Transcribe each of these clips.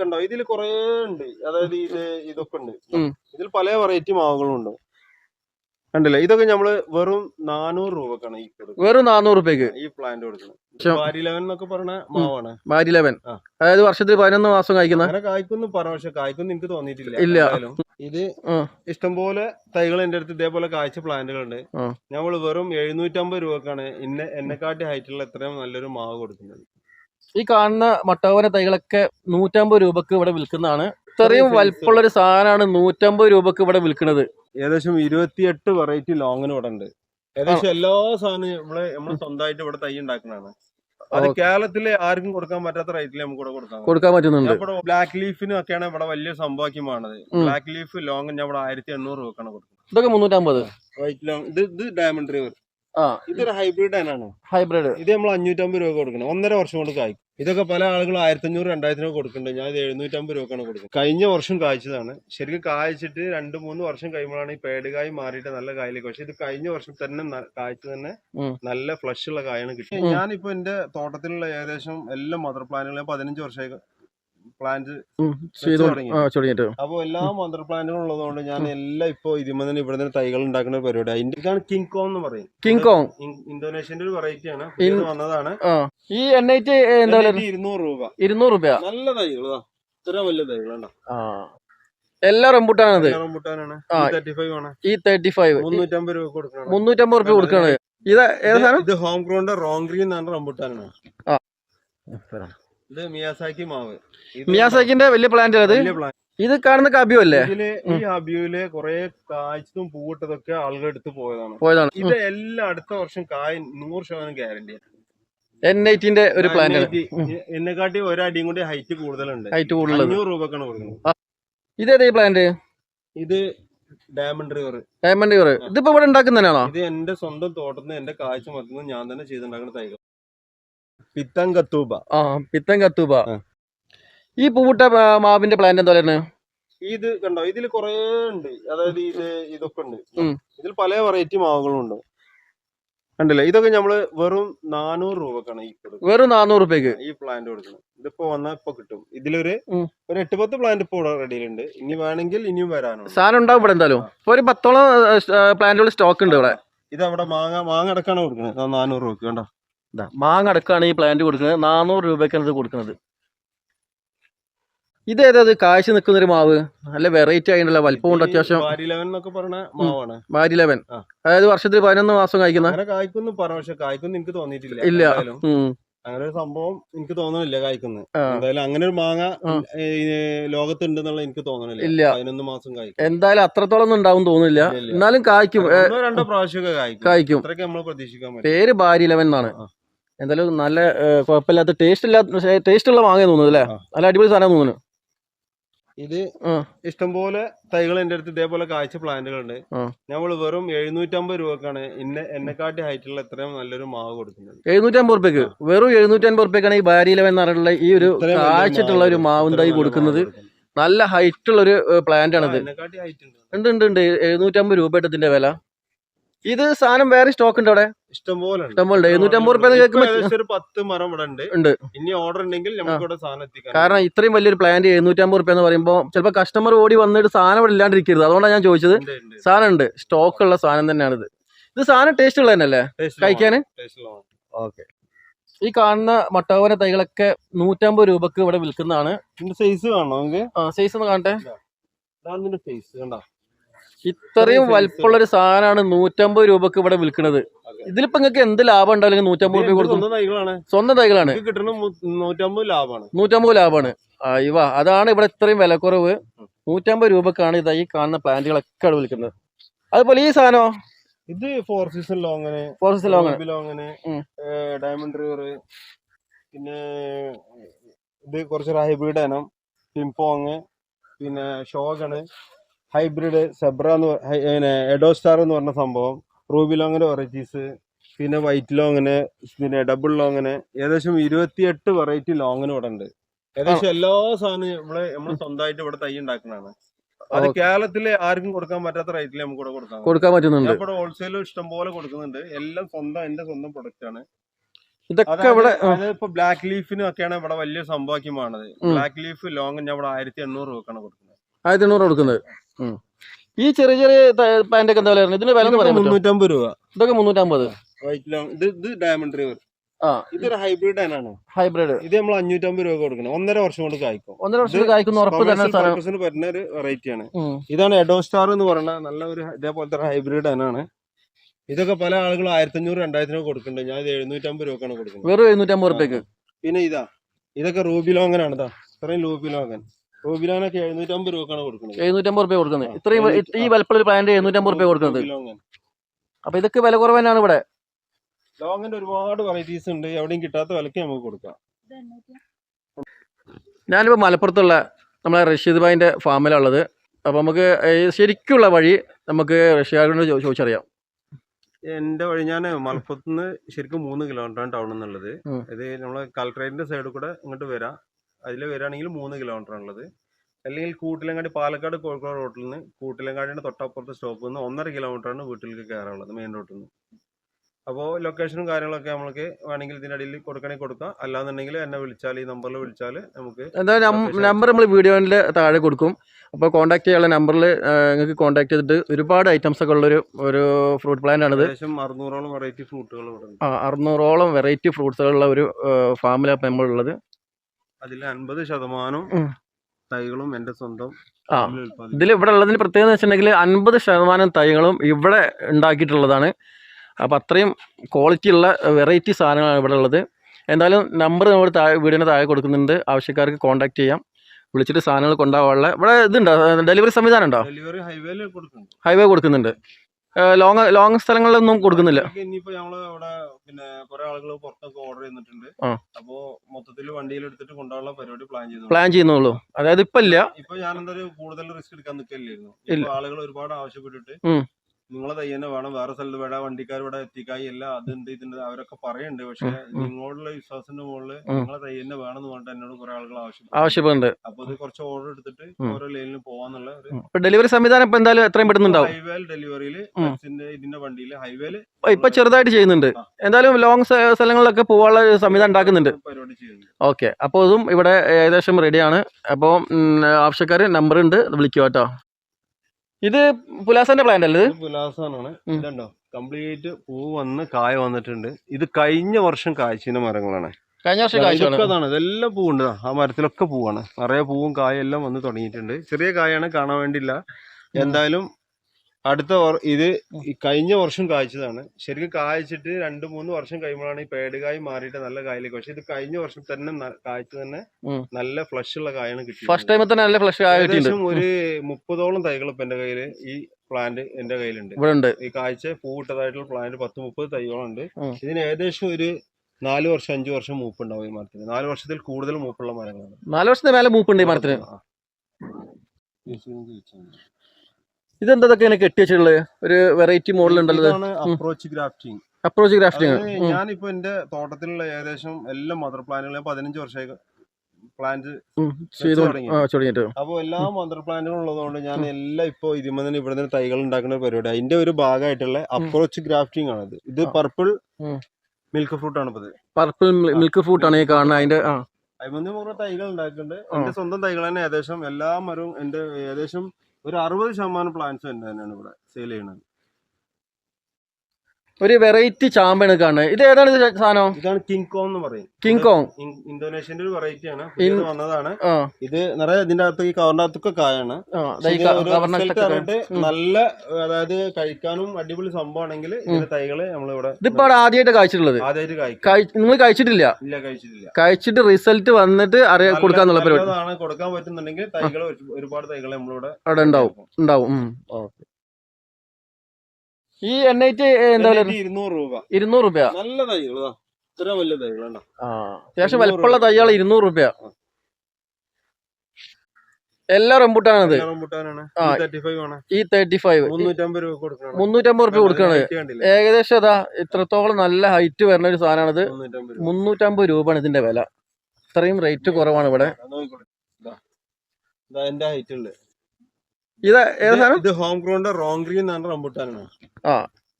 കണ്ടോ ഇതിൽ കുറേ ഉണ്ട്. അതായത് ഇത് ഇതൊക്കെ ഉണ്ട്. ഇതിൽ പല വെറൈറ്റി മാവുകളും ഉണ്ട്. കണ്ടില്ലേ? ഇതൊക്കെ നമ്മൾ വെറും നാനൂറ് രൂപക്കാണ് ഈ വെറും നാനൂറ് റുപ്യക്ക് ഈ പ്ലാന്റ് കൊടുക്കുന്നത്. പക്ഷെ- ബാരി ലെവൻ എന്നൊക്കെ പറഞ്ഞ മാവാണ്. ഭാര്യ ലെവൻ. ആ. അതായത് വർഷത്തിൽ പതിനൊന്ന് മാസം കഴിക്കുന്ന അങ്ങനെ പറഞ്ഞ പറഞ്ഞു പക്ഷെ കായ്ക്കുന്നു എനിക്ക് തോന്നിയിട്ടില്ല. ഇല്ല. ഇത്. ഇഷ്ടംപോലെ തൈകൾ എന്റെ അടുത്ത് ഇതേപോലെ കായ്ച്ച പ്ലാന്റുകൾ ഉണ്ട് നമ്മൾ നമ്മൾ വെറും എഴുന്നൂറ്റമ്പത് രൂപക്കാണ് ഇന്ന എന്നെക്കാട്ടി ഹൈറ്റുള്ള എത്രയും നല്ലൊരു മാവ് കൊടുക്കുന്നത്. ഈ കാണുന്ന മട്ടോവന തൈകളൊക്കെ നൂറ്റമ്പത് രൂപക്ക് ഇവിടെ വിൽക്കുന്നതാണ്. ഇത്രയും. വലിപ്പമുള്ള ഒരു സാധനമാണ് നൂറ്റമ്പത് രൂപക്ക് ഇവിടെ വിൽക്കുന്നത്. ഏകദേശം ഇരുപത്തിയെട്ട് വെറൈറ്റി ലോങ്ങിന് ഇവിടെ ഉണ്ട്. ഏകദേശം എല്ലാ സാധനവും നമ്മൾ നമ്മൾ സ്വന്തമായിട്ട് ഇവിടെ തൈ ഉണ്ടാക്കുന്നതാണ്. അത് കേരളത്തിലെ ആർക്കും കൊടുക്കാൻ പറ്റാത്ത റേറ്റിൽ നമുക്ക് ഇവിടെ കൊടുക്കാം. കൊടുക്കാൻ പറ്റുന്നുണ്ട്. ഇവിടെ ബ്ലാക്ക് ലീഫിനും ഒക്കെയാണ് ഇവിടെ വലിയ സംഭവമാക്കി മാണത്. ബ്ലാക്ക് ലീഫ് ലോങ് ഞാൻ ഇവിടെ ആയിരത്തി എണ്ണൂറ് രൂപക്കാണ് കൊടുക്കുന്നത്. ഇതൊക്കെ മുന്നൂറ്റമ്പത്. വൈറ്റ് ലോങ് ഇത് ഇത് ഡയമണ്ട് റിവർ ഇതൊരു ഹൈബ്രിഡ് ആണ്. ഹൈബ്രിഡ് ഇത് നമ്മൾ അഞ്ഞൂറ്റമ്പത് രൂപ കൊടുക്കണം. ഒന്നര വർഷം കൊണ്ട് കായ്ക്കും. ഇതൊക്കെ പല ആളുകളും ആയിരത്തി അഞ്ഞൂറ് രൂപ കൊടുക്കുന്നുണ്ട്. ഞാൻ ഇത് എഴുന്നൂറ്റമ്പത് രൂപക്കാണ് കൊടുക്കുന്നത്. കഴിഞ്ഞ വർഷം കായ്ച്ചതാണ്. ശരിക്കും കായ്ച്ചിട്ട് രണ്ട് മൂന്ന് വർഷം കഴിയുമ്പോഴാണ് ഈ പേടുകായ് മാറിയിട്ട് നല്ല കായലേക്ക്. പക്ഷെ ഇത് കഴിഞ്ഞ വർഷം തന്നെ കായ്ച്ചു തന്നെ നല്ല ഫ്ലഷ് ഉള്ള കായാണ് കിട്ടിയത്. ഞാനിപ്പോ എന്റെ തോട്ടത്തിലുള്ള ഏകദേശം എല്ലാ മദർ പ്ലാന്റുകളും പതിനഞ്ച് വർഷമായി പ്ലാന്റ് ചെയ്തു. തുടങ്ങിയിട്ട് അപ്പോൾ എല്ലാ മദർ പ്ലാന്റും ഉള്ളതുകൊണ്ട് ഞാൻ എല്ലാം ഇപ്പോ ഇതിമ തന്നെ ഇവിടെ നിന്ന് തൈകൾ ഉണ്ടാക്കുന്ന പരിപാടി. അതിന്റെയാണ് കിങ് കോങ് എന്ന് പറയും. കിങ് ഇന്തോനേഷ്യന്റെ ഒരു വെറൈറ്റി ആണ്. വന്നതാണ്. ഈ ടി എന്താ ഇരുന്നൂറ് രൂപ. ഇരുന്നൂറ് രൂപ നല്ല തൈകളാ ഇത്ര വലിയ തൈകളുണ്ടോ എല്ലാ റംബുട്ടാണത് ഈ തേർട്ടി ഫൈവ് മുന്നൂറ്റമ്പത് രൂപ കൊടുക്കണം കൊടുക്കണത്. ഇത് ഏതാണ് ഇത് ഹോം ഗ്രൗണ്ട് റോങ് ഗ്രീൻ ആണ് റംബുട്ടാനാണ്. ആ. ഇത് മിയാസാക്കി മാവ്. ഇത് മിയാസാക്കിന്റെ വലിയ പ്ലാന്റ് അത് ഇത് കാണുന്ന കബിയോ അല്ലേ? ഈ അബിയുൽ കുറെ കായ്ച്ചതും പൂവിട്ടതൊക്കെ ആളുകൾ എടുത്തു പോയതാണ്. പോയതാണ്. ഇത് എല്ലാം അടുത്ത വർഷം കായ് നൂറ് ശതമാനം ഗ്യാരണ്ടി എൻ ഐറ്റിന്റെ ഒരു പ്ലാന്റ് എന്നെക്കാട്ടി ഒരടിയും കൂടി ഹൈറ്റ് കൂടുതലുണ്ട്. ഹൈറ്റ് കൂടുതൽ അഞ്ഞൂറ് രൂപക്കാണ് കൊടുക്കുന്നത്. ഇതേതാ ഈ പ്ലാന്റ് ഇത് ഡയമണ്ട് റിവർ ഡയമണ്ട് റിവർ ഇതിപ്പോ ഇവിടെ ഉണ്ടാക്കുന്നതാണോ ഇത് എന്റെ സ്വന്തം തോട്ടത്തിൽ നിന്ന് എന്റെ കാഴ്ച മൊത്തം ഞാൻ തന്നെ ചെയ്തുണ്ടാക്കുന്ന തൈകൾ പിത്തങ്കത്തൂബ. ആ പിത്തങ്കത്തൂബ. ഈ പൂവിട്ട മാവിന്റെ പ്ലാന്റ് എന്താ പറയുന്നത് ഇത് കണ്ടോ? ഇതിൽ കുറേ ഉണ്ട്. അതായത് ഇത് ഇതൊക്കെ ഉണ്ട്. ഇതിൽ പല വെറൈറ്റി മാവുകളും ഉണ്ട് കണ്ടില്ലേ? ഇതൊക്കെ നമ്മൾ വെറും നാനൂറ് രൂപക്കാണ് ഈ വെറും നാനൂറ് രൂപയ്ക്ക്. ഈ പ്ലാന്റ് കൊടുക്കുന്നത്. ഇതിപ്പോ വന്നാൽ ഇപ്പൊ കിട്ടും. ഇതിലൊരു. ഒരു എട്ട് പത്ത് പ്ലാന്റ് ഇപ്പൊ റെഡിയിലുണ്ട് ഇനി വേണമെങ്കിൽ ഇനിയും വരാനുണ്ട്. സാധനം ഉണ്ടാവും ഇവിടെ എന്തായാലും. ഇപ്പൊ ഒരു പത്തോളം പ്ലാന്റുകൾ സ്റ്റോക്ക് ഉണ്ട് ഇവിടെ. ഇത് അവിടെ മാങ്ങ മാങ്ങ അടക്കാണ് കൊടുക്കുന്നത്. നാനൂറ് രൂപക്ക് കണ്ടോ? ഇതാ, മാങ്ങ അടക്കമാണ് ഈ പ്ലാന്റ് കൊടുക്കുന്നത്. നാനൂറ് രൂപയ്ക്കാണ് ഇത് കൊടുക്കുന്നത്. ഇതേതത് കാശ് നിൽക്കുന്ന ഒരു മാവ്. നല്ല വെറൈറ്റി ആയിട്ടുള്ള വലിപ്പം കൊണ്ട് അത്യാവശ്യം ഭാര്യ ലെവൻ അതായത് വർഷത്തിൽ പതിനൊന്ന് മാസം കായ്ക്കൊന്നും പറഞ്ഞു പക്ഷെ കായ്ക്കൊന്നും എനിക്ക് തോന്നിയിട്ടില്ല. ഇല്ല. അങ്ങനെ ഒരു സംഭവം എനിക്ക് തോന്നണില്ല കായ്ക്കുന്നത്. എന്തായാലും അങ്ങനെ ഒരു മാങ്ങ ആ. ഈ ലോകത്തുണ്ടെന്നുള്ള എനിക്ക് തോന്നണില്ല. ഇല്ല. പതിനൊന്ന് മാസം കായ്ക്കും. എന്തായാലും അത്രത്തോളം ഒന്നും ഉണ്ടാവും തോന്നുന്നില്ല ഇല്ല. എന്നാലും കായ്ക്കും. രണ്ടോ പ്രാവശ്യമൊക്കെ കായ്ക്കും. കായ്ക്കും. അത്രയൊക്കെ നമ്മൾ പ്രതീക്ഷിക്കാൻ പറ്റും പേര് ഭാര്യ ലെവൻ എന്നാണ്. എന്തായാലും നല്ല കുഴപ്പമില്ലാത്ത ടേസ്റ്റ് ഇല്ലാത്ത ടേസ്റ്റ് ഉള്ള മാങ്ങ തോന്നുന്നു അല്ലേ? നല്ല അടിപൊളി സാധനം തോന്നുന്നു. ഇത്. ഇഷ്ടംപോലെ തൈകൾ എന്റെ അടുത്ത് ഇതേപോലെ കാഴ്ച പ്ലാന്റുകൾ ഉണ്ട് ആ. നമ്മൾ വെറും എഴുന്നൂറ്റമ്പത് രൂപക്കാണ് ഇന്ന എന്നെക്കാട്ടി ഹൈറ്റുള്ള എത്രയും നല്ലൊരു മാവ് കൊടുക്കുന്നത്. എഴുന്നൂറ്റമ്പത് റുപ്യക്ക്? വെറും എഴുന്നൂറ്റമ്പത് റുപ്യക്കാണ് ഈ ഭാര്യ ലെവൻ എന്ന് പറഞ്ഞിട്ടുള്ള ഈ ഒരു കാഴ്ചയിട്ടുള്ള ഒരു മാവ് തൈ കൊടുക്കുന്നത് നല്ല ഹൈറ്റുള്ള ഒരു പ്ലാന്റ് ആണ് ആണിത്. ഉണ്ട്. ഉണ്ട് ഉണ്ട് എഴുന്നൂറ്റമ്പത് രൂപ ഇതിന്റെ വില. ഇത് സാധനം വേറെ സ്റ്റോക്ക് ഉണ്ട് അവിടെ? ഇഷ്ടംപോലെ ഇഷ്ടംപോലെ എഴുന്നൂറ്റമ്പത് റുപ്യ കേൾക്കുമ്പോൾ പത്ത് മരം ഇവിടെ ഉണ്ട്. ഉണ്ട്. ഇനി ഓർഡർ ഉണ്ടെങ്കിൽ നമുക്ക് ഇവിടെ സാധനം കാരണം ഇത്രയും വലിയൊരു പ്ലാന്റ് എഴുന്നൂറ്റമ്പത് റുപ്യ എന്ന് പറയുമ്പോൾ ചിലപ്പോൾ കസ്റ്റമർ ഓടി വന്നിട്ട് സാധനം ഇവിടെ ഇല്ലാണ്ടിരിക്കരുത്. അതുകൊണ്ടാണ് ഞാൻ ചോദിച്ചത്. സാധനം ഉണ്ട്. സ്റ്റോക്ക് ഉള്ള സാധനം തന്നെയാണ് ഇത് ഇത് സാധനം ടേസ്റ്റ് ഉള്ള തന്നെയല്ലേ? കഴിക്കാന്? ഓക്കെ ഈ കാണുന്ന മട്ടോവന തൈകളൊക്കെ നൂറ്റമ്പത് രൂപക്ക് ഇവിടെ വിൽക്കുന്നതാണ്. സൈസ് കാണോ ആ സൈസ് ഒന്ന് കാണട്ടെ. സൈസ് കണ്ടോ? ഇത്രയും. വലിപ്പമുള്ള ഒരു സാധനമാണ് നൂറ്റമ്പത് രൂപക്ക് ഇവിടെ വിൽക്കുന്നത്. ഇതിലിപ്പോ നിങ്ങൾക്ക് എന്ത് ലാഭം ഉണ്ടാവില്ല നൂറ്റമ്പത് രൂപ കൊടുക്കും സ്വന്തം തൈകളാണ്. നൂറ്റമ്പത് ലാഭമാണ്. നൂറ്റമ്പത് ലാഭമാണ്. ഇവ അതാണ് ഇവിടെ ഇത്രയും വിലക്കുറവ്. നൂറ്റമ്പത് രൂപക്കാണ് ഇത് ഈ കാണുന്ന പ്ലാന്റുകളൊക്കെ ഇവിടെ വിൽക്കുന്നത്. അതുപോലെ ഈ സാധനമോ ഇത് ഫോർ സീസൺ ലോങ്ങിന് ഫോർ സീസൺ ലോങ്ങിന്. ഡയമണ്ട് റിവർ പിന്നെ ഇത് കുറച്ച് ഹൈബ്രിഡ് ഇനം പിംപോങ് പിന്നെ ഷോഗണ് ഹൈബ്രിഡ് സെബ്ര എന്ന് പിന്നെ എഡോ സ്റ്റാർ എന്ന് പറഞ്ഞ സംഭവം റൂബി ലോങ്ങിന് വെറൈറ്റീസ് പിന്നെ വൈറ്റ് ലോങ്ങിന് പിന്നെ ഡബിൾ ലോങ്ങിന് ഏകദേശം ഇരുപത്തിയെട്ട് വെറൈറ്റി ലോങ്ങിന് ഇവിടെ ഉണ്ട്. ഏകദേശം എല്ലാ സാധനവും നമ്മൾ നമ്മൾ സ്വന്തമായിട്ട് ഇവിടെ തൈ ഉണ്ടാക്കുന്നതാണ്. അത്. കേരളത്തിലെ ആർക്കും കൊടുക്കാൻ പറ്റാത്ത റേറ്റിൽ നമുക്ക് ഇവിടെ കൊടുക്കാം. കൊടുക്കാൻ പറ്റുന്നുണ്ട്. ഇവിടെ ഹോൾസെയിലും ഇഷ്ടം പോലെ കൊടുക്കുന്നുണ്ട്. എല്ലാം സ്വന്തം എന്റെ സ്വന്തം പ്രൊഡക്റ്റ് ആണ്. ഇതൊക്കെ ഇവിടെ ഇപ്പൊ ബ്ലാക്ക് ലീഫിനും ഒക്കെയാണ് ഇവിടെ വലിയ സംഭവമാക്കി മാണത് ബ്ലാക്ക് ലീഫ് ലോങ് ഞാൻ ഇവിടെ ആയിരത്തി എണ്ണൂറ് രൂപക്കാണ് കൊടുക്കുന്നത്. ആയിരത്തി എണ്ണൂറ് കൊടുക്കുന്നത് ഈ ചെറിയ ചെറിയ പാന്റ് ഒക്കെ എന്താ വില ഇതിന്റെ വില പറയാൻ മുന്നൂറ്റമ്പത് രൂപ. ഇതൊക്കെ മുന്നൂറ്റമ്പത്. ഇത് ഇത് ഡയമണ്ട് റിവർ ഇതൊരു ഹൈബ്രിഡ് ആണ് ഹൈബ്രിഡ് ഇത് നമ്മൾ അഞ്ഞൂറ്റമ്പത് രൂപ കൊടുക്കണം. ഒന്നര വർഷം കൊണ്ട് കായ്ക്കും. ഒന്നര വർഷം കായ്ക്കുന്ന ഉറപ്പ് തന്നെ വരുന്ന ഒരു വെറൈറ്റി ആണ്. ഇതാണ് എഡോ സ്റ്റാർ എന്ന് പറയുന്ന നല്ല ഒരു ഇതേപോലത്തെ ഹൈബ്രിഡ് ആണ്. ഇതൊക്കെ പല ആളുകളും ആയിരത്തഞ്ഞൂറ് രണ്ടായിരത്തിനൊക്കെ കൊടുക്കുന്നുണ്ട്. ഞാൻ ഇത് എഴുന്നൂറ്റമ്പത് രൂപക്കാണ് കൊടുക്കുന്നത്. വെറും എഴുന്നൂറ്റമ്പത് രൂപയ്ക്ക് പിന്നെ ഇതാ. ഇതൊക്കെ റൂബി ലോങ്ങനാണ് ഇതാ ഇത്രയും റൂബി ലോങ്ങൻ റൂബി ലോങ്ങനൊക്കെ എഴുന്നൂറ്റമ്പത് രൂപക്കാണ് കൊടുക്കുന്നത് എഴുന്നൂറ്റമ്പത് രൂപ കൊടുക്കുന്നത്. ഇത്രയും ഈ വലപ്പുള്ള പ്ലാന്റ് എഴുന്നൂറ്റമ്പത് രൂപ കൊടുക്കുന്നത്. അപ്പൊ ഇതൊക്കെ വില കുറവാണ് ഇവിടെ. ലോങ്ങിന്റെ ഒരുപാട് വെറൈറ്റീസ് ഉണ്ട്. എവിടെയും കിട്ടാത്ത വിലക്ക് നമുക്ക് കൊടുക്കാം. ഞാനിപ്പോൾ മലപ്പുറത്തുള്ള നമ്മളെ റഷീദ് ഭായിന്റെ ഫാമിലുള്ളത് അപ്പോൾ നമുക്ക് ശരിക്കുള്ള വഴി നമുക്ക് റഷീദ് ചോദിച്ചറിയാം. എന്റെ വഴി ഞാൻ മലപ്പുറത്ത് നിന്ന് ശരിക്കും മൂന്ന് കിലോമീറ്ററാണ് ടൗൺ എന്നുള്ളത്. ഉം. ഇത് നമ്മളെ കലക്ടറേറ്റിന്റെ സൈഡിൽ കൂടെ ഇങ്ങോട്ട് വരാം. അതിൽ വരികയാണെങ്കിൽ മൂന്ന് കിലോമീറ്റർ ഉള്ളത് അല്ലെങ്കിൽ കൂട്ടിലങ്ങാടി പാലക്കാട് കോഴിക്കോട് റോട്ടിൽ നിന്ന് കൂട്ടിലങ്ങാടിന്റെ തൊട്ടപ്പുറത്തെ സ്റ്റോപ്പിൽ നിന്ന് ഒന്നര കിലോമീറ്റർ ആണ് വീട്ടിലേക്ക് കയറാനുള്ളത് മെയിൻ റോട്ടിൽ നിന്ന് അപ്പോൾ ലൊക്കേഷനും കാര്യങ്ങളൊക്കെ നമ്മൾക്ക് വേണമെങ്കിൽ ഇതിനടിയിൽ കൊടുക്കണമെങ്കിൽ കൊടുക്കാം. അല്ലാന്നുണ്ടെങ്കിൽ എന്നെ വിളിച്ചാൽ ഈ നമ്പറിൽ വിളിച്ചാൽ നമുക്ക് എന്താ നമ്പർ നമ്മൾ വീഡിയോയിൽ താഴെ കൊടുക്കും. അപ്പോൾ കോൺടാക്ട് ചെയ്യാനുള്ള നമ്പറിൽ നിങ്ങൾക്ക് കോൺടാക്ട് ചെയ്തിട്ട് ഒരുപാട് ഐറ്റംസ് ഒക്കെ ഉള്ളൊരു ഒരു ഫ്രൂട്ട് പ്ലാന്റ് ആണിത്. ഏകദേശം അറുന്നൂറോളം വെറൈറ്റി ഫ്രൂട്ടുകൾ അറുന്നൂറോളം വെറൈറ്റി ഫ്രൂട്ട്സുകളുള്ള ഒരു ഫാമിലാണ് നമ്മളുള്ളത്. അതിൽ അൻപത് ശതമാനം തൈകളും എന്റെ സ്വന്തം ആ. ഇതിൽ ഇവിടെ ഉള്ളതിന് പ്രത്യേകത എന്ന് വെച്ചിട്ടുണ്ടെങ്കിൽ അൻപത് ശതമാനം തൈകളും ഇവിടെ ഉണ്ടാക്കിയിട്ടുള്ളതാണ്. അപ്പം അത്രയും ക്വാളിറ്റി ഉള്ള വെറൈറ്റി സാധനങ്ങളാണ് ഇവിടെ ഉള്ളത്. എന്തായാലും നമ്പർ നമ്മൾ താഴെ വീടിന് താഴെ കൊടുക്കുന്നുണ്ട്. ആവശ്യക്കാർക്ക് കോൺടാക്ട് ചെയ്യാം. വിളിച്ചിട്ട് സാധനങ്ങൾ കൊണ്ടുപോകാനുള്ള ഇവിടെ ഇതുണ്ടോ? ഡെലിവറി സംവിധാനം ഉണ്ടോ? ഡെലിവറി ഹൈവേയിൽ കൊടുക്കുന്നുണ്ട്. ഹൈവേ കൊടുക്കുന്നുണ്ട്. ലോങ് ലോങ് സ്ഥലങ്ങളിലൊന്നും കൊടുക്കുന്നില്ല ഇനിയിപ്പോ ഞങ്ങൾ ഇവിടെ പിന്നെ കുറെ ആളുകൾ പുറത്തൊക്കെ ഓർഡർ ചെയ്തിട്ടുണ്ട്. അപ്പോ മൊത്തത്തിൽ വണ്ടിയിൽ എടുത്തിട്ട് കൊണ്ടുപോകാനുള്ള പരിപാടി പ്ലാൻ ചെയ്തു പ്ലാൻ ചെയ്യുന്നുള്ളൂ അതായത് ഇപ്പൊ ഇല്ല ഇപ്പൊ ഞാൻ എന്താ കൂടുതൽ റിസ്ക് എടുക്കാൻ നിൽക്കില്ലായിരുന്നു. ആളുകൾ ഒരുപാട് ആവശ്യപ്പെട്ടിട്ട്. നിങ്ങളെ തൈ തന്നെ വേണം. വേറെ സ്ഥലത്ത് വേട വണ്ടിക്കാർ ഇവിടെ എത്തിക്കായി അല്ല എന്ത് ഇതിന്റെ അവരൊക്കെ പറയുന്നുണ്ട് പക്ഷെ നിങ്ങളുടെ നിങ്ങളോടുള്ള വിശ്വാസത്തിന്റെ മുകളിൽ. നിങ്ങളെ തൈ തന്നെ എന്ന് പറഞ്ഞിട്ട് എന്നോട് കുറെ ആളുകൾ ആവശ്യപ്പെട്ടു. ആവശ്യമുണ്ട് അപ്പൊ ഇത് കുറച്ച് ഓർഡർ എടുത്തിട്ട് ഓരോ ലൈനിൽ പോവാന്നുള്ള ഒരു ഡെലിവറി സംവിധാനം ഇപ്പൊ എന്തായാലും എത്രയും പെട്ടെന്നുണ്ടാവും ഹൈവേൽ ഡെലിവറിയിൽ. ഇതിന്റെ വണ്ടിയിൽ ഹൈവേൽ ഇപ്പൊ ചെറുതായിട്ട് ചെയ്യുന്നുണ്ട്. എന്തായാലും ലോങ് സ്ഥലങ്ങളിലൊക്കെ പോവാനുള്ള സംവിധാനം ഉണ്ടാക്കുന്നുണ്ട്. ഓക്കെ അപ്പോൾ അതും ഇവിടെ ഏകദേശം റെഡിയാണ് അപ്പോൾ ആവശ്യക്കാർ നമ്പർ ഉണ്ട്. വിളിക്കുക കേട്ടോ ഇത് പുലാസന്റെ പ്ലാന്റ് അല്ലേ ഇത്? പുലാസാനാണ് പുലാസാണ്. ഇതുണ്ടോ? കംപ്ലീറ്റ് പൂ വന്ന് കായ വന്നിട്ടുണ്ട്. ഇത് കഴിഞ്ഞ വർഷം കായ്ച്ചിന്റെ മരങ്ങളാണ്. കഴിഞ്ഞ വർഷം അതാണ്. ഇതെല്ലാം പൂവുണ്ട്. ആ മരത്തിലൊക്കെ പൂവാണ്. നിറയെ പൂവും കായ എല്ലാം വന്ന് തുടങ്ങിയിട്ടുണ്ട്. ചെറിയ കായാണ് കാണാൻ വേണ്ടിയില്ല. എന്തായാലും അടുത്ത ഇത് കഴിഞ്ഞ വർഷം കായ്ച്ചതാണ് ശരിക്കും കായ്ച്ചിട്ട് രണ്ട് മൂന്ന് വർഷം കഴിയുമ്പോഴാണ് ഈ പേടുകായ് മാറിയിട്ട് നല്ല കായലേക്ക്. പക്ഷെ ഇത് കഴിഞ്ഞ വർഷം തന്നെ കായ്ച്ചു തന്നെ നല്ല ഫ്ലഷ് ഉള്ള കായാണ് കിട്ടിയത്. ഫസ്റ്റ് ടൈമിൽ തന്നെ നല്ല ഫ്ലഷ് ഏകദേശം ഒരു മുപ്പതോളം തൈകൾ ഇപ്പൊ എന്റെ കയ്യിൽ. ഈ പ്ലാന്റ് എന്റെ കയ്യിലുണ്ട്. ഇവിടെ ഉണ്ട്. ഈ കാഴ്ച പൂവിട്ടതായിട്ടുള്ള പ്ലാന്റ് പത്ത് മുപ്പത് തൈകളുണ്ട് ഉണ്ട്. ഇതിന് ഏകദേശം ഒരു നാല് വർഷം അഞ്ചു വർഷം മൂപ്പുണ്ടാവും ഈ മരത്തിന്. നാല് വർഷത്തിൽ കൂടുതൽ മൂപ്പുള്ള മരങ്ങളാണ്. നാല് വർഷത്തിന് മേലെ മൂപ്പുണ്ട് ഈ മരത്തിന്. ഇതെന്തൊക്കെ ഇങ്ങനെ കെട്ടി വെച്ചിട്ടുള്ളത്? ഒരു വെറൈറ്റി മോഡൽ ഉണ്ടല്ലോ അപ്രോച്ച് ഗ്രാഫ്റ്റിംഗ് അപ്രോച്ച് ഗ്രാഫ്റ്റിംഗ് ഞാനിപ്പോ എന്റെ തോട്ടത്തിലുള്ള ഏകദേശം എല്ലാ മദർ പ്ലാന്റുകളും പതിനഞ്ച് വർഷമായി പ്ലാന്റ് അപ്പൊ തുടങ്ങിയിട്ട്. അപ്പോൾ എല്ലാ മദർ പ്ലാന്റുകളും ഉള്ളതുകൊണ്ട് ഞാൻ എല്ലാം ഇപ്പോ ഇതിമ തന്നെ ഇവിടെ നിന്ന് തൈകൾ ഉണ്ടാക്കുന്ന പരിപാടി. അതിന്റെ ഒരു ഭാഗമായിട്ടുള്ള അപ്രോച്ച് ഗ്രാഫ്റ്റിംഗ് ആണ് ഇത് പർപ്പിൾ മിൽക്ക് ഫ്രൂട്ട് ആണ് പർപ്പിൾ മിൽക്ക് ഫ്രൂട്ട് ആണ് ഈ കാണുന്നത്. അതിന്റെ അതിമന്ന് കുറെ തൈകൾ ഉണ്ടാക്കുന്നുണ്ട്. എന്റെ സ്വന്തം തൈകൾ തന്നെ ഏകദേശം എല്ലാ മരവും എന്റെ ഏകദേശം ഒരു അറുപത് ശതമാനം പ്ലാന്റ്സ് എന്റെ തന്നെയാണ് ഇവിടെ സെയിൽ ചെയ്യുന്നത്. ഒരു വെറൈറ്റി ചാമ്പാണ് കാണുന്നത്. ഇത് ഏതാണ് ഇത് സാധനം? ഇതാണ് കിങ് കോങ് എന്ന് പറയും. കിങ് കോങ് ഇന്തോനേഷ്യന്റെ ഒരു വെറൈറ്റി ആണ്. വന്നതാണ്. ഇത് നിറയെ ഇതിന്റെ അകത്ത് ഈ കവറിന്റെ അകത്തൊക്കെ കായാണ്. നല്ല അതായത് കഴിക്കാനും അടിപൊളി സംഭവമാണെങ്കിൽ ഇതിന്റെ തൈകൾ നമ്മളിവിടെ ഇതിപ്പോ ആദ്യമായിട്ട് കഴിച്ചിട്ടുള്ളത് ആദ്യമായിട്ട് നിങ്ങൾ കഴിച്ചിട്ടില്ല? ഇല്ല കഴിച്ചിട്ടില്ല. കഴിച്ചിട്ട് റിസൾട്ട് വന്നിട്ട് അറിയാൻ കൊടുക്കാന്നുള്ള പരിപാടി. കൊടുക്കാൻ പറ്റുന്നുണ്ടെങ്കിൽ തൈകൾ ഒരുപാട് തൈകൾ നമ്മളിവിടെ അവിടെ ഉണ്ടാവും. ഉണ്ടാവും. ഉം. ഈ എൻ ഐ ടി എന്താ ഇരുന്നൂറ് രൂപ. ഇരുന്നൂറ് രൂപ നല്ല തൈകളാ ഇത്ര വലിയ തൈകളാണ് അത്യാവശ്യം വലിപ്പമുള്ള തയ്യാൾ ഇരുന്നൂറ് രൂപ എല്ലാ. ആണ്. ഈ തേർട്ടി ഫൈവ് മുന്നൂറ്റമ്പത് രൂപ കൊടുക്കണത്. ഏകദേശം അതാ ഇത്രത്തോളം നല്ല ഹൈറ്റ് വരുന്ന ഒരു സാധനമാണിത്. മുന്നൂറ്റമ്പത് രൂപ. മുന്നൂറ്റമ്പത് രൂപയാണ് ഇതിന്റെ വില. ഇത്രയും റേറ്റ് കുറവാണ് ഇവിടെ. എന്റെ ഹൈറ്റ് ഇത് ഏത് സാധനം ഇത് ഹോം ഗ്രൗണ്ട് റോങ് ഗ്രീൻ എന്ന് പറഞ്ഞ റംബുട്ടാനാണ്. ആ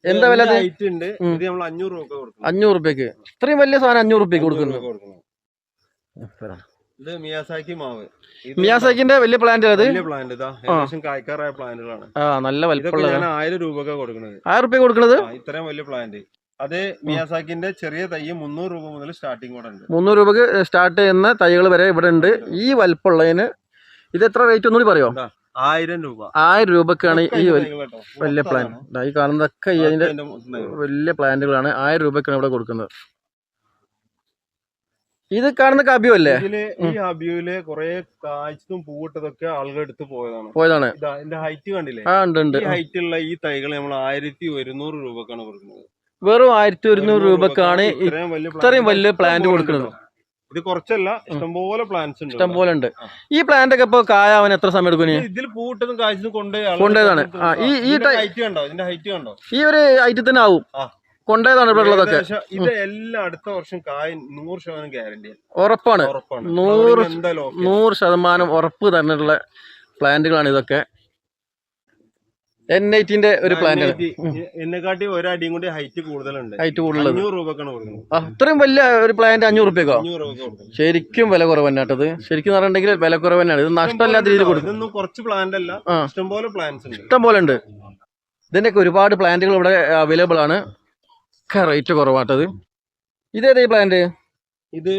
എന്താ വില ഇത്? ഹൈറ്റ് ഉണ്ട്. ഇത് നമ്മൾ അഞ്ഞൂറ് രൂപ കൊടുക്കണം അഞ്ഞൂറ് റുപ്യക്ക് ഇത്രയും വലിയ സാധനം അഞ്ഞൂറ് റുപ്യക്ക് കൊടുക്കുന്നു. ഇത് മിയാസാക്കി മാവ്. ഇത് മിയാസാക്കിന്റെ വലിയ പ്ലാന്റ് അത് വലിയ പ്ലാന്റ് ഇതാ. ഏകദേശം കായ്ക്കാറായ പ്ലാന്റുകളാണ് ആ നല്ല ഇതൊക്കെ വലിപ്പമുള്ള ഞാൻ ആയിരം രൂപ കൊടുക്കുന്നത്. ആയിരം റുപ്യ കൊടുക്കുന്നത്? ആ, ഇത്രയും വലിയ പ്ലാന്റ് അത് മിയാസാക്കിന്റെ ചെറിയ തൈ മുന്നൂറ് രൂപ മുതൽ സ്റ്റാർട്ടിങ് കൂടെ ഉണ്ട്. മുന്നൂറ് രൂപക്ക് സ്റ്റാർട്ട് ചെയ്യുന്ന തൈകൾ വരെ ഇവിടെ ഉണ്ട്. ഈ വലിപ്പമുള്ളതിന് ഇത് എത്ര റേറ്റ് ഒന്നുകൂടി പറയോ? ആയിരം രൂപ. ആയിരം രൂപക്കാണ് ഈ. വലിയ പ്ലാൻ. ഈ കാണുന്നതൊക്കെ ഈ അതിന്റെ. വലിയ പ്ലാന്റുകളാണ് ആയിരം രൂപക്കാണ് ഇവിടെ കൊടുക്കുന്നത്. ഇത് കാണുന്ന കബിയോ അല്ലേ? ഈ ഹബിയുൽ കൊറേ കായ്ച്ചതും പൂവിട്ടതൊക്കെ ആളുകൾ എടുത്ത് പോയതാണ്. പോയതാണ്. ഇതിന്റെ ഹൈറ്റ് കണ്ടില്ലേ? ആ ഉണ്ട് ഉണ്ട്. ഹൈറ്റ് ഉള്ള ഈ തൈകൾ നമ്മൾ ആയിരത്തി ഒരുന്നൂറ് രൂപക്കാണ് കൊടുക്കുന്നത്. വെറും ആയിരത്തി ഒരുന്നൂറ് രൂപക്കാണ് ഇത്രയും വലിയ പ്ലാന്റ് കൊടുക്കുന്നത്. ഇത് കുറച്ചല്ല ഇഷ്ടംപോലെ പ്ലാന്റ്സ് ഉണ്ട് ഇഷ്ടം പോലെ ഉണ്ട്. ഈ പ്ലാന്റ് ഒക്കെ ഇപ്പൊ കായാവാൻ എത്ര സമയം എടുക്കും ഇതിൽ പൂട്ടതും കായ്ച്ചതും കൊണ്ടുപോയി കൊണ്ടുപോയതാണ്. ഈ- ഈ ഹൈറ്റ് കണ്ടോ? ഇതിന്റെ ഹൈറ്റ് കണ്ടോ? ഈ ഒരു ഹൈറ്റ് തന്നെ ആവും. കൊണ്ടേതാണ് ഇവിടെ ഉള്ളതൊക്കെ. ഇത് എല്ലാം അടുത്ത വർഷം കായ് നൂറ് ശതമാനം ഗ്യാരണ്ടി ഉറപ്പാണ്. നൂറ്. നൂറ് ശതമാനം ഉറപ്പ് തന്നിട്ടുള്ള പ്ലാന്റുകളാണ് ഇതൊക്കെ. എൻ ഐറ്റിന്റെ ഒരു പ്ലാന്റ് എന്നെക്കാട്ടി ഒരടിയും കൂടി ഹൈറ്റ് കൂടുതലുണ്ട്. ഹൈറ്റ് കൂടുതൽ അത്രയും വലിയ ഒരു പ്ലാന്റ് അഞ്ഞൂറ് റുപ്യക്കോ ശരിക്കും വില കുറവ് തന്നെ കേട്ടത് ശരിക്കും പറഞ്ഞിട്ടുണ്ടെങ്കിൽ വില കുറവ് തന്നെയാണ് ഇത് നഷ്ടമല്ലാത്ത രീതിയിൽ കൊടുക്കും. കുറച്ച് പ്ലാന്റ് അല്ല. ഇഷ്ടംപോലെ പ്ലാന്റ്സ് ഉണ്ട്. ഇഷ്ടം പോലെ ഉണ്ട്. ഇതിന്റെയൊക്കെ ഒരുപാട് പ്ലാന്റുകൾ ഇവിടെ അവൈലബിൾ ആണ്. റേറ്റ് കുറവാട്ടത് ഇതേതാ ഈ പ്ലാന്റ് ഇത്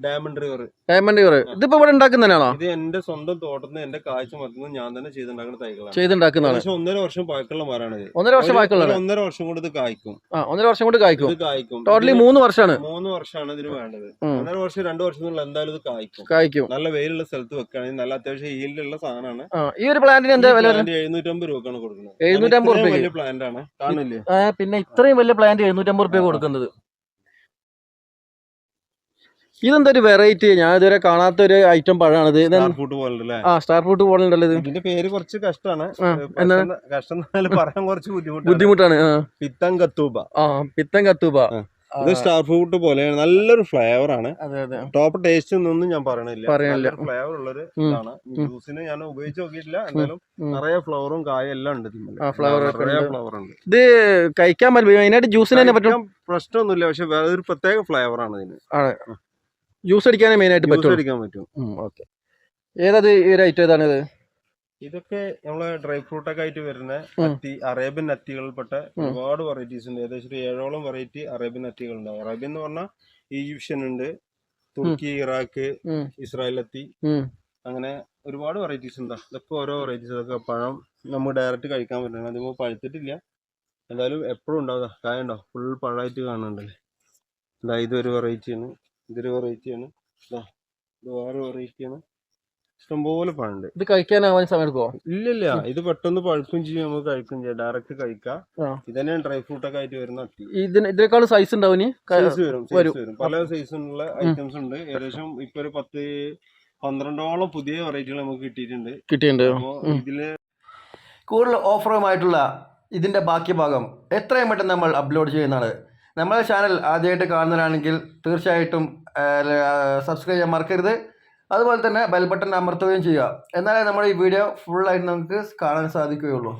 ഡയമണ്ട് റിവർ ഡയമണ്ട് റിവർ ഇതിപ്പോ ഇവിടെ ഉണ്ടാക്കുന്നതാണോ ഇത് എന്റെ സ്വന്തം തോട്ടത്തിൽ നിന്ന് എന്റെ കാഴ്ച മറക്കുന്നത് ഞാൻ തന്നെ ചെയ്തുണ്ടാക്കുന്ന തൈകളാണ്. ചെയ്തുണ്ടാക്കുന്നതാണ് ഒന്നര വർഷം പഴക്കമുള്ള മരമാണ് ഒന്നര വർഷം ഒരു- ഒന്നര വർഷം കൊണ്ട് ഇത് കായ്ക്കും. ആ ഒന്നര വർഷം കൊണ്ട് കായ്ക്കും. ടോട്ടലി മൂന്ന് വർഷമാണ്. മൂന്ന് വർഷമാണ് ഇതിന് വേണ്ടത്. ഒന്നര വർഷം രണ്ടു വർഷം എന്നുള്ള എന്തായാലും ഇത് കായ്ക്കും. കായ്ക്കും. നല്ല വെയിലുള്ള സ്ഥലത്ത് വെക്കുകയാണെങ്കിൽ നല്ല അത്യാവശ്യം ഈലുള്ള സാധനമാണ്. ഈ ഒരു പ്ലാന്റിന് എന്താ വില എഴുന്നൂറ്റമ്പത് രൂപക്കാണ് കൊടുക്കുന്നത്. 750 കാരണം വലിയ പ്ലാന്റ് ആണ്. കാണില്ലേ പിന്നെ ഇത്രയും വലിയ പ്ലാന്റ് എഴുന്നൂറ്റമ്പത് റുപ്യ കൊടുക്കുന്നത്. ഇതെന്താ ഒരു വെറൈറ്റി ഞാൻ ഇതുവരെ കാണാത്ത ഒരു ഐറ്റം പഴമാണിത് പോലെ ആ സ്റ്റാർ ഫ്രൂട്ട് പോലെ ഉണ്ടല്ലോ ഇതിന്റെ പേര് കുറച്ച് കഷ്ടമാണ്. കഷ്ടം പറയാൻ കുറച്ച് ബുദ്ധിമുട്ടാണ്. പിത്തം കത്തൂബ. ആ പിത്തം കത്തൂബ. ഇത് സ്റ്റാർ ഫ്രൂട്ട് പോലെയാണ്. നല്ലൊരു ഫ്ലേവർ ആണ്. ടോപ്പ് ടേസ്റ്റ് ഒന്നും ഞാൻ പറയണില്ല. പറയണില്ല. ഫ്ലേവർ ഉള്ളൊരു. ഇതാണ്. ജ്യൂസിന് ഞാൻ ഉപയോഗിച്ച് നോക്കിയിട്ടില്ല. എന്തായാലും. നിറയെ ഫ്ലവറും കായും എല്ലാം ഉണ്ട് ഫ്ലവർ. ഫ്ലവർ ഉണ്ട്. ഇത് കഴിക്കാൻ പറ്റും. മെയിനായിട്ട് ജ്യൂസിന് തന്നെ പറ്റും. പ്രശ്നമൊന്നുമില്ല. പക്ഷെ വേറൊരു പ്രത്യേക ഫ്ലേവർ ആണ് ഇതിന്. ജ്യൂസ് അടിക്കാനേ മെയിൻ ആയിട്ട് പറ്റും അടിക്കാൻ പറ്റും. ഓക്കെ ഏതത് ഈ ഒരു ഐറ്റം ഏതാണ് ഇത് ഇതൊക്കെ നമ്മളെ ഡ്രൈ ഫ്രൂട്ട് ഒക്കെ ആയിട്ട് വരുന്ന. അത്തി അറേബ്യൻ അത്തികളിൽപ്പെട്ട ഒരുപാട് വെറൈറ്റീസ് ഉണ്ട്. ഏകദേശം ഒരു ഏഴോളം വെറൈറ്റി അറേബ്യൻ അത്തികൾ ഉണ്ടാവും അറേബ്യൻ എന്ന് പറഞ്ഞാൽ ഈജിപ്ഷ്യൻ ഉണ്ട് തുർക്കി ഇറാഖ് ഇസ്രായേൽ അത്തി. അങ്ങനെ ഒരുപാട് വെറൈറ്റീസ് ഉണ്ട്. ഇതൊക്കെ ഓരോ വെറൈറ്റീസ് ഇതൊക്കെ പഴം നമ്മൾ ഡയറക്റ്റ് കഴിക്കാൻ പറ്റണം അതിപ്പോൾ പഴുത്തിട്ടില്ല. എന്തായാലും എപ്പോഴും ഉണ്ടാവുക കായ ഉണ്ടോ ഫുൾ പഴമായിട്ട് കാണുന്നുണ്ടല്ലേ? എന്താ ഇതൊരു വെറൈറ്റിയാണ് ഇതൊരു വെറൈറ്റിയാണ് ഇതാ ഇത് വേറെ വെറൈറ്റിയാണ് ഇഷ്ടംപോലെ പഴുണ്ട് ഇത് കഴിക്കാനാവാൻ സമയം എടുക്കുമോ ഇല്ലില്ല ഇത് പെട്ടെന്ന് പഴുക്കും ചെയ്യും നമുക്ക് കഴിക്കും ചെയ്യാം. ഡയറക്റ്റ് കഴിക്കാം. ഇത് തന്നെയാണ് ഡ്രൈ ഫ്രൂട്ട് ഒക്കെ ആയിട്ട് വരുന്ന ഇതിന് ഇതിനേക്കാൾ സൈസ് ഉണ്ടാവും സൈസ് വരും വരും. സൈസ് വരും. പല സൈസിലുള്ള ഐറ്റംസ് ഉണ്ട്. ഏകദേശം ഇപ്പൊ ഒരു പത്ത് പന്ത്രണ്ടോളം പുതിയ വെറൈറ്റികൾ നമുക്ക് കിട്ടിയിട്ടുണ്ട്. കിട്ടിയിട്ടുണ്ട്. ഇതിൽ കൂടുതൽ ഓഫറുമായിട്ടുള്ള ഇതിന്റെ ബാക്കി ഭാഗം എത്രയും പെട്ടെന്ന് നമ്മൾ അപ്ലോഡ് ചെയ്യുന്നതാണ്. നമ്മുടെ ചാനൽ ആദ്യമായിട്ട് കാണുന്നതാണെങ്കിൽ തീർച്ചയായിട്ടും സബ്സ്ക്രൈബ് ചെയ്യാൻ മറക്കരുത്. അതുപോലെ തന്നെ ബെൽ ബട്ടൺ അമർത്തുകയും ചെയ്യുക. എന്നാലേ നമ്മുടെ ഈ വീഡിയോ ഫുള്ളായിട്ട് നമുക്ക് കാണാൻ സാധിക്കുകയുള്ളൂ.